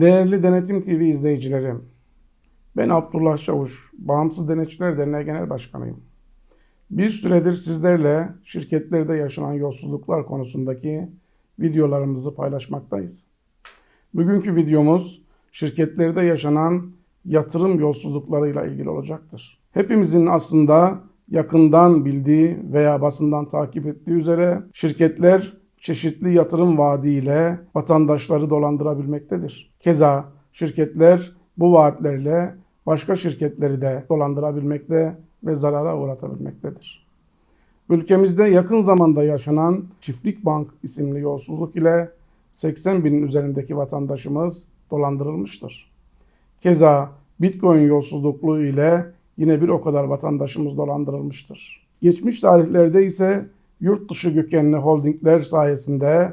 Değerli Denetim TV izleyicileri, ben Abdullah Çavuş, Bağımsız Denetçiler Derneği Genel Başkanıyım. Bir süredir sizlerle şirketlerde yaşanan yolsuzluklar konusundaki videolarımızı paylaşmaktayız. Bugünkü videomuz şirketlerde yaşanan yatırım yolsuzluklarıyla ilgili olacaktır. Hepimizin aslında yakından bildiği veya basından takip ettiği üzere şirketler çeşitli yatırım vaadiyle vatandaşları dolandırabilmektedir. Keza şirketler bu vaatlerle başka şirketleri de dolandırabilmekte ve zarara uğratabilmektedir. Ülkemizde yakın zamanda yaşanan Çiftlik Bank isimli yolsuzluk ile 80 binin üzerindeki vatandaşımız dolandırılmıştır. Keza Bitcoin yolsuzlukluğu ile yine bir o kadar vatandaşımız dolandırılmıştır. Geçmiş tarihlerde ise yurt dışı kökenli holdingler sayesinde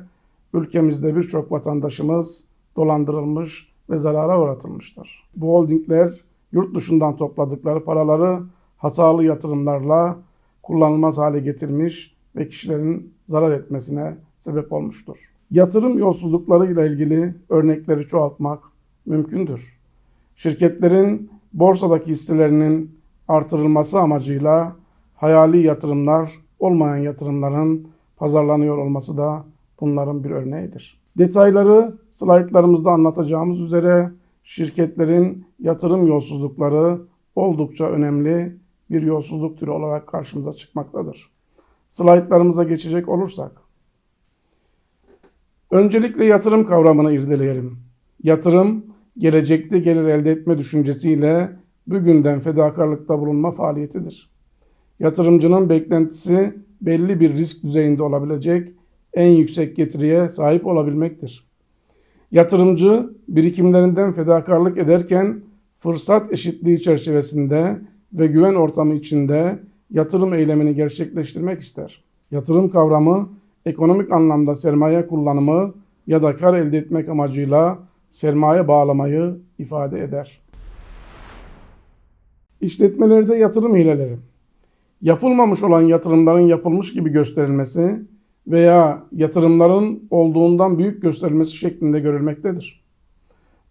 ülkemizde birçok vatandaşımız dolandırılmış ve zarara uğratılmıştır. Bu holdingler yurt dışından topladıkları paraları hatalı yatırımlarla kullanılmaz hale getirmiş ve kişilerin zarar etmesine sebep olmuştur. Yatırım yolsuzlukları ile ilgili örnekleri çoğaltmak mümkündür. Şirketlerin borsadaki hisselerinin artırılması amacıyla hayali yatırımlar olmayan yatırımların pazarlanıyor olması da bunların bir örneğidir. Detayları slaytlarımızda anlatacağımız üzere şirketlerin yatırım yolsuzlukları oldukça önemli bir yolsuzluk türü olarak karşımıza çıkmaktadır. Slaytlarımıza geçecek olursak, öncelikle yatırım kavramını irdeleyelim. Yatırım, gelecekte gelir elde etme düşüncesiyle bugünden fedakarlıkta bulunma faaliyetidir. Yatırımcının beklentisi belli bir risk düzeyinde olabilecek en yüksek getiriye sahip olabilmektir. Yatırımcı birikimlerinden fedakarlık ederken fırsat eşitliği çerçevesinde ve güven ortamı içinde yatırım eylemini gerçekleştirmek ister. Yatırım kavramı ekonomik anlamda sermaye kullanımı ya da kar elde etmek amacıyla sermaye bağlamayı ifade eder. İşletmelerde yatırım hileleri yapılmamış olan yatırımların yapılmış gibi gösterilmesi veya yatırımların olduğundan büyük gösterilmesi şeklinde görülmektedir.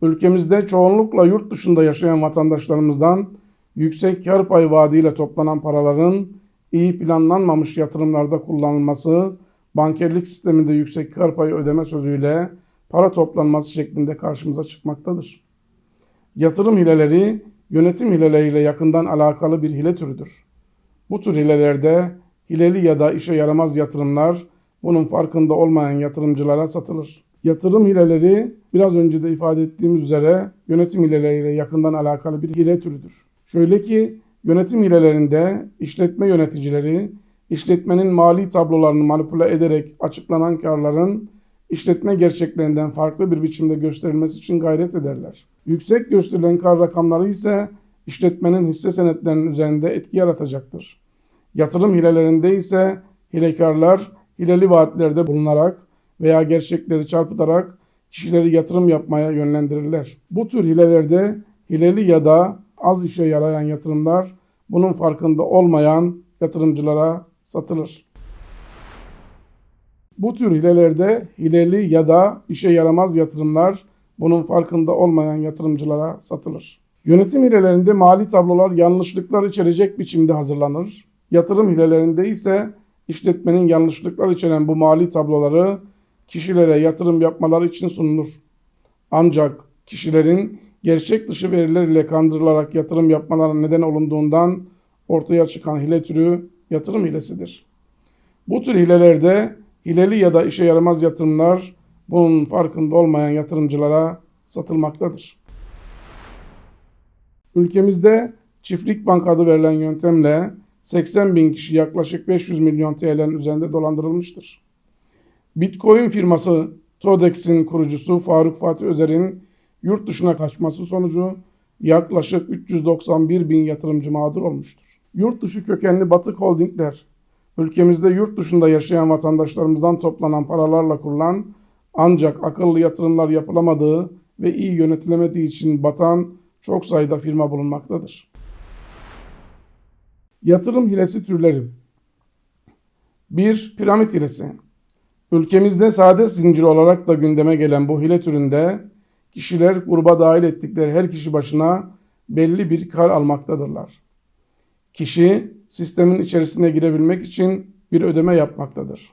Ülkemizde çoğunlukla yurt dışında yaşayan vatandaşlarımızdan yüksek kar payı vaadiyle toplanan paraların iyi planlanmamış yatırımlarda kullanılması, bankerlik sisteminde yüksek kar payı ödeme sözüyle para toplanması şeklinde karşımıza çıkmaktadır. Yatırım hileleri yönetim hileleriyle yakından alakalı bir hile türüdür. Bu tür hilelerde hileli ya da işe yaramaz yatırımlar bunun farkında olmayan yatırımcılara satılır. Yatırım hileleri biraz önce de ifade ettiğimiz üzere yönetim hileleriyle yakından alakalı bir hile türüdür. Şöyle ki yönetim hilelerinde işletme yöneticileri işletmenin mali tablolarını manipüle ederek açıklanan karların işletme gerçeklerinden farklı bir biçimde gösterilmesi için gayret ederler. Yüksek gösterilen kar rakamları ise işletmenin hisse senetlerinin üzerinde etki yaratacaktır. Yatırım hilelerinde ise hilekarlar hileli vaatlerde bulunarak veya gerçekleri çarpıtarak kişileri yatırım yapmaya yönlendirirler. Bu tür hilelerde hileli ya da az işe yarayan yatırımlar bunun farkında olmayan yatırımcılara satılır. Bu tür hilelerde hileli ya da işe yaramaz yatırımlar bunun farkında olmayan yatırımcılara satılır. Yönetim hilelerinde mali tablolar yanlışlıklar içerecek biçimde hazırlanır. Yatırım hilelerinde ise işletmenin yanlışlıklar içeren bu mali tabloları kişilere yatırım yapmaları için sunulur. Ancak kişilerin gerçek dışı veriler ile kandırılarak yatırım yapmalarına neden olunduğundan ortaya çıkan hile türü yatırım hilesidir. Bu tür hilelerde hileli ya da işe yaramaz yatırımlar bunun farkında olmayan yatırımcılara satılmaktadır. Ülkemizde çiftlik bank adı verilen yöntemle 80 bin kişi yaklaşık 500 milyon TL'nin üzerinde dolandırılmıştır. Bitcoin firması Todex'in kurucusu Faruk Fatih Özer'in yurt dışına kaçması sonucu yaklaşık 391 bin yatırımcı mağdur olmuştur. Yurt dışı kökenli batık holdingler, ülkemizde yurt dışında yaşayan vatandaşlarımızdan toplanan paralarla kurulan ancak akıllı yatırımlar yapılamadığı ve iyi yönetilemediği için batan çok sayıda firma bulunmaktadır. Yatırım hilesi türleri 1. Piramit hilesi Ülkemizde saadet zinciri olarak da gündeme gelen bu hile türünde kişiler gruba dahil ettikleri her kişi başına belli bir kar almaktadırlar. Kişi sistemin içerisine girebilmek için bir ödeme yapmaktadır.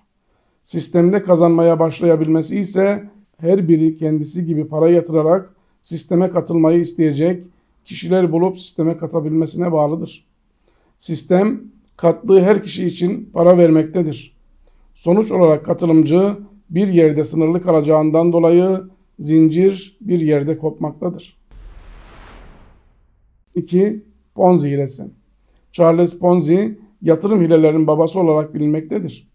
Sistemde kazanmaya başlayabilmesi ise her biri kendisi gibi para yatırarak sisteme katılmayı isteyecek kişiler bulup sisteme katabilmesine bağlıdır. Sistem kattığı her kişi için para vermektedir. Sonuç olarak katılımcı bir yerde sınırlı kalacağından dolayı zincir bir yerde kopmaktadır. 2. Ponzi hilesi. Charles Ponzi yatırım hilelerinin babası olarak bilinmektedir.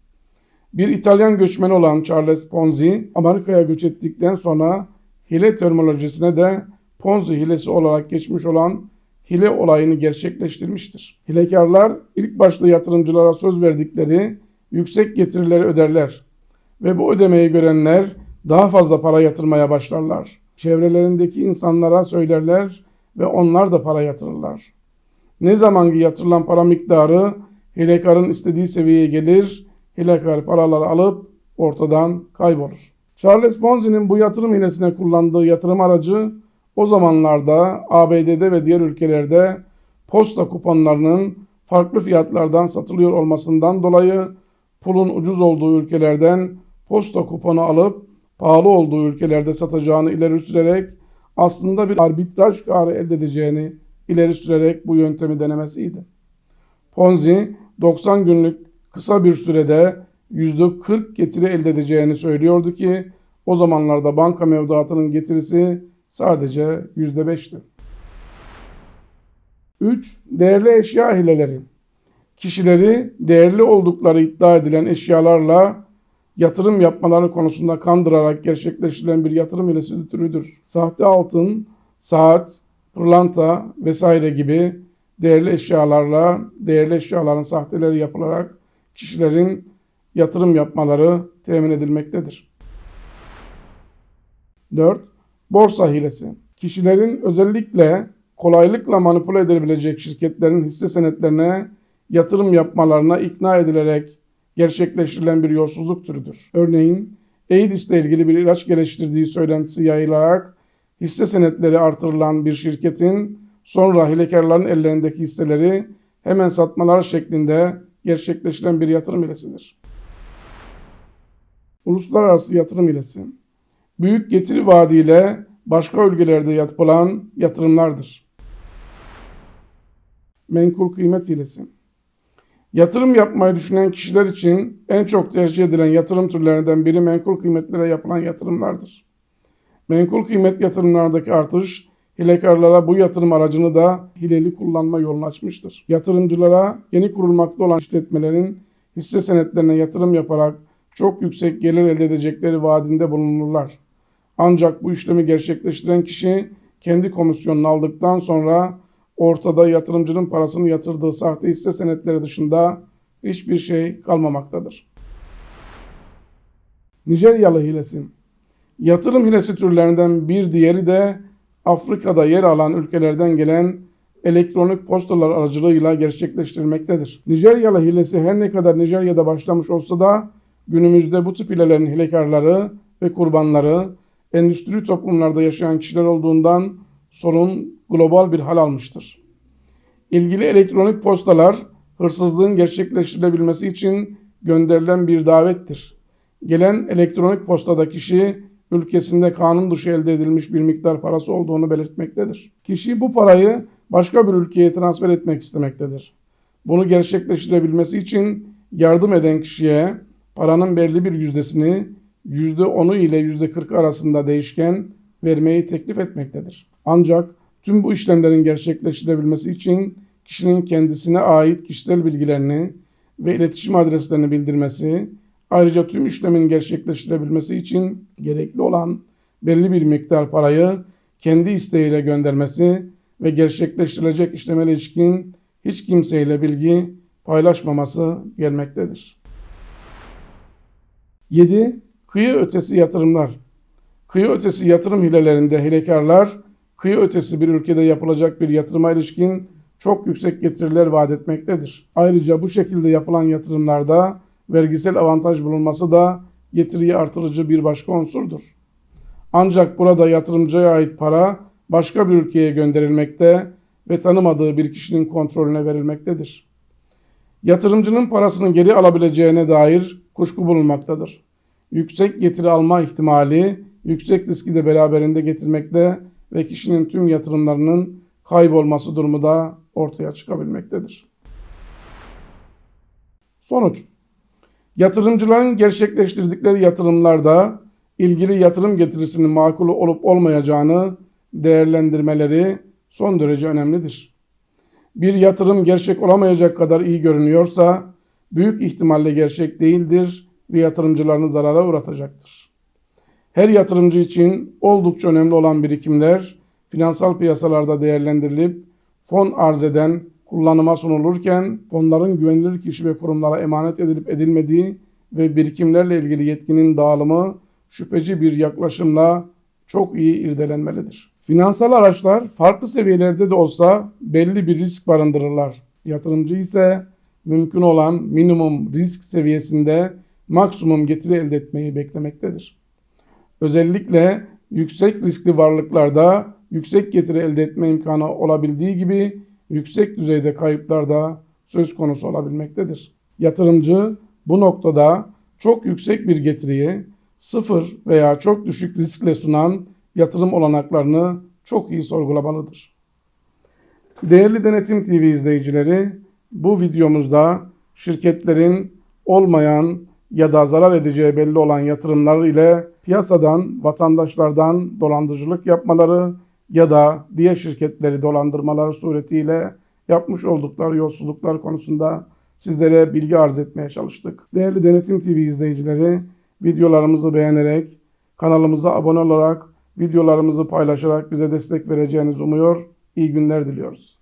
Bir İtalyan göçmen olan Charles Ponzi Amerika'ya göç ettikten sonra hile terminolojisine de Ponzi hilesi olarak geçmiş olan hile olayını gerçekleştirmiştir. Hilekarlar ilk başta yatırımcılara söz verdikleri yüksek getirileri öderler ve bu ödemeyi görenler daha fazla para yatırmaya başlarlar. Çevrelerindeki insanlara söylerler ve onlar da para yatırırlar. Ne zaman ki yatırılan para miktarı hilekarın istediği seviyeye gelir, hilekar paraları alıp ortadan kaybolur. Charles Ponzi'nin bu yatırım hilesine kullandığı yatırım aracı o zamanlarda ABD'de ve diğer ülkelerde posta kuponlarının farklı fiyatlardan satılıyor olmasından dolayı pulun ucuz olduğu ülkelerden posta kuponu alıp pahalı olduğu ülkelerde satacağını ileri sürerek aslında bir arbitraj karı elde edeceğini ileri sürerek bu yöntemi denemesiydi. Ponzi 90 günlük kısa bir sürede %40 getiri elde edeceğini söylüyordu ki o zamanlarda banka mevduatının getirisi sadece %5'ti. 3. Değerli eşya hileleri. Kişileri değerli oldukları iddia edilen eşyalarla yatırım yapmaları konusunda kandırarak gerçekleştirilen bir yatırım hilesi türüdür. Sahte altın, saat, pırlanta vesaire gibi değerli eşyalarla değerli eşyaların sahteleri yapılarak kişilerin yatırım yapmaları temin edilmektedir. 4. Borsa hilesi. Kişilerin özellikle kolaylıkla manipüle edilebilecek şirketlerin hisse senetlerine yatırım yapmalarına ikna edilerek gerçekleştirilen bir yolsuzluk türüdür. Örneğin AIDS ile ilgili bir ilaç geliştirdiği söylentisi yayılarak hisse senetleri artırılan bir şirketin sonra hilekarların ellerindeki hisseleri hemen satmalar şeklinde gerçekleştiren bir yatırım hilesidir. Uluslararası yatırım hilesi. Büyük getiri vaadiyle başka ülkelerde yapılan yatırımlardır. Menkul kıymet hilesi. Yatırım yapmayı düşünen kişiler için en çok tercih edilen yatırım türlerinden biri menkul kıymetlere yapılan yatırımlardır. Menkul kıymet yatırımlarındaki artış hilekarlara bu yatırım aracını da hileli kullanma yolunu açmıştır. Yatırımcılara yeni kurulmakta olan işletmelerin hisse senetlerine yatırım yaparak çok yüksek gelir elde edecekleri vaadinde bulunurlar. Ancak bu işlemi gerçekleştiren kişi kendi komisyonunu aldıktan sonra ortada yatırımcının parasını yatırdığı sahte hisse senetleri dışında hiçbir şey kalmamaktadır. Nijeryalı hilesi Yatırım hilesi türlerinden bir diğeri de Afrika'da yer alan ülkelerden gelen elektronik postalar aracılığıyla gerçekleştirilmektedir. Nijeryalı hilesi her ne kadar Nijerya'da başlamış olsa da günümüzde bu tip hilelerin hilekarları ve kurbanları endüstri toplumlarda yaşayan kişiler olduğundan sorun global bir hal almıştır. İlgili elektronik postalar hırsızlığın gerçekleştirilebilmesi için gönderilen bir davettir. Gelen elektronik postada kişi ülkesinde kanun dışı elde edilmiş bir miktar parası olduğunu belirtmektedir. Kişi bu parayı başka bir ülkeye transfer etmek istemektedir. Bunu gerçekleştirebilmesi için yardım eden kişiye paranın belli bir yüzdesini %10'u ile %40 arasında değişken vermeyi teklif etmektedir. Ancak tüm bu işlemlerin gerçekleştirebilmesi için kişinin kendisine ait kişisel bilgilerini ve iletişim adreslerini bildirmesi, ayrıca tüm işlemin gerçekleştirebilmesi için gerekli olan belli bir miktar parayı kendi isteğiyle göndermesi ve gerçekleştirilecek işleme ilişkin hiç kimseyle bilgi paylaşmaması gelmektedir. 7. Kıyı ötesi yatırımlar. Kıyı ötesi yatırım hilelerinde hilekarlar, kıyı ötesi bir ülkede yapılacak bir yatırıma ilişkin çok yüksek getiriler vaat etmektedir. Ayrıca bu şekilde yapılan yatırımlarda vergisel avantaj bulunması da getiriyi artırıcı bir başka unsurdur. Ancak burada yatırımcıya ait para başka bir ülkeye gönderilmekte ve tanımadığı bir kişinin kontrolüne verilmektedir. Yatırımcının parasını geri alabileceğine dair kuşku bulunmaktadır. Yüksek getiri alma ihtimali yüksek riski de beraberinde getirmekte ve kişinin tüm yatırımlarının kaybolması durumu da ortaya çıkabilmektedir. Sonuç Yatırımcıların gerçekleştirdikleri yatırımlarda ilgili yatırım getirisinin makul olup olmayacağını değerlendirmeleri son derece önemlidir. Bir yatırım gerçek olamayacak kadar iyi görünüyorsa büyük ihtimalle gerçek değildir ve yatırımcılarını zarara uğratacaktır. Her yatırımcı için oldukça önemli olan birikimler finansal piyasalarda değerlendirilip fon arz eden kullanıma sunulurken fonların güvenilir kişi ve kurumlara emanet edilip edilmediği ve birikimlerle ilgili yetkinin dağılımı şüpheci bir yaklaşımla çok iyi irdelenmelidir. Finansal araçlar farklı seviyelerde de olsa belli bir risk barındırırlar. Yatırımcı ise mümkün olan minimum risk seviyesinde maksimum getiri elde etmeyi beklemektedir. Özellikle yüksek riskli varlıklarda yüksek getiri elde etme imkanı olabildiği gibi yüksek düzeyde kayıplar da söz konusu olabilmektedir. Yatırımcı bu noktada çok yüksek bir getiriyi sıfır veya çok düşük riskle sunan yatırım olanaklarını çok iyi sorgulamalıdır. Değerli Denetim TV izleyicileri, bu videomuzda şirketlerin olmayan ya da zarar edeceği belli olan yatırımlar ile piyasadan, vatandaşlardan dolandırıcılık yapmaları ya da diğer şirketleri dolandırmaları suretiyle yapmış oldukları yolsuzluklar konusunda sizlere bilgi arz etmeye çalıştık. Değerli Denetim TV izleyicileri, videolarımızı beğenerek, kanalımıza abone olarak, videolarımızı paylaşarak bize destek vereceğinizi umuyor. İyi günler diliyoruz.